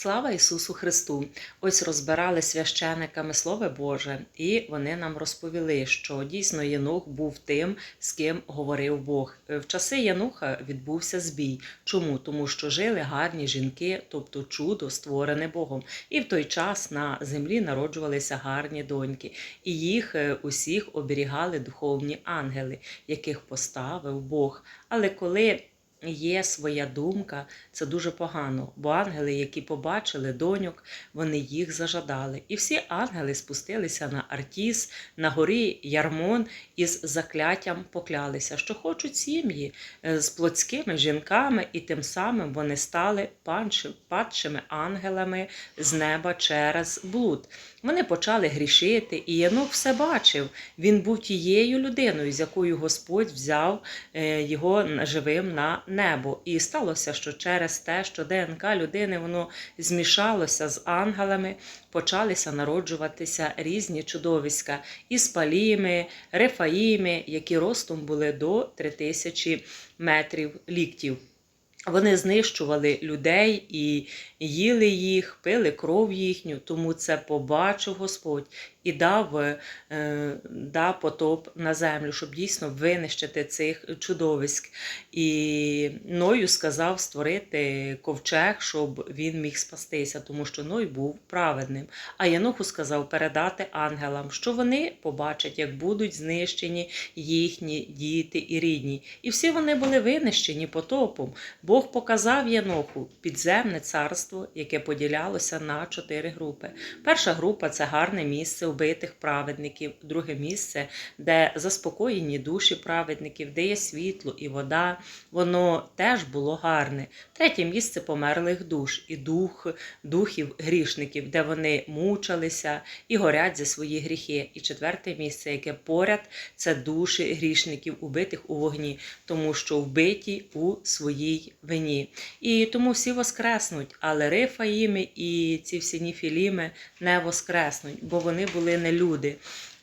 Слава Ісусу Христу! Ось розбирали священиками Слово Боже, і вони нам розповіли, що дійсно Єнух був тим, з ким говорив Бог. В часи Януха відбувся збій. Чому? Тому що жили гарні жінки, тобто чудо створене Богом. І в той час на землі народжувалися гарні доньки, і їх е, усіх оберігали духовні ангели, яких поставив Бог. Але коли Є своя думка, це дуже погано, бо ангели, які побачили доньок, вони їх зажадали. І всі ангели спустилися на Артіс, на горі Ярмон із закляттям поклялися, що хочуть сім'ї е, з плотськими жінками, і тим самим вони стали падшими ангелами з неба через блуд. Вони почали грішити, і Єнох все бачив. Він був тією людиною, з якою Господь взяв е, його живим на небо. І сталося, що через те, що ДНК людини воно змішалося з ангелами, почалися народжуватися різні чудовиська іспаліми, рефаїми, які ростом були до 3000 метрів ліктів. Вони знищували людей і їли їх, пили кров їхню, тому це побачив Господь і дав, е, дав потоп на землю, щоб дійсно винищити цих чудовиськ. І Ною сказав створити ковчег, щоб він міг спастися, тому що Ной був праведним. А Яноху сказав передати ангелам, що вони побачать, як будуть знищені їхні діти і рідні. І всі вони були винищені потопом. Бог показав Яноху підземне царство, яке поділялося на чотири групи. Перша група це гарне місце вбитих праведників, друге місце, де заспокоєні душі праведників, де є світло і вода. Воно теж було гарне. Третє місце померлих душ і дух, духів грішників, де вони мучилися і горять за свої гріхи. І четверте місце, яке поряд, це душі грішників, убитих у вогні, тому що вбиті у своїй вині. І тому всі воскреснуть, але Рифаїми і ці всі ніфіліми не воскреснуть, бо вони були не люди.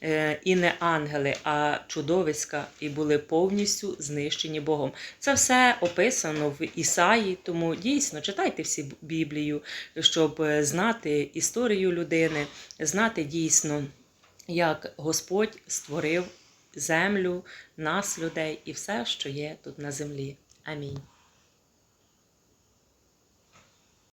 е, І не ангели, а чудовиська, і були повністю знищені Богом. Це все описано в Ісаї, тому дійсно читайте всі Біблію, щоб е, знати історію людини, знати дійсно, як Господь створив землю, нас, людей і все, що є тут на землі. Амінь.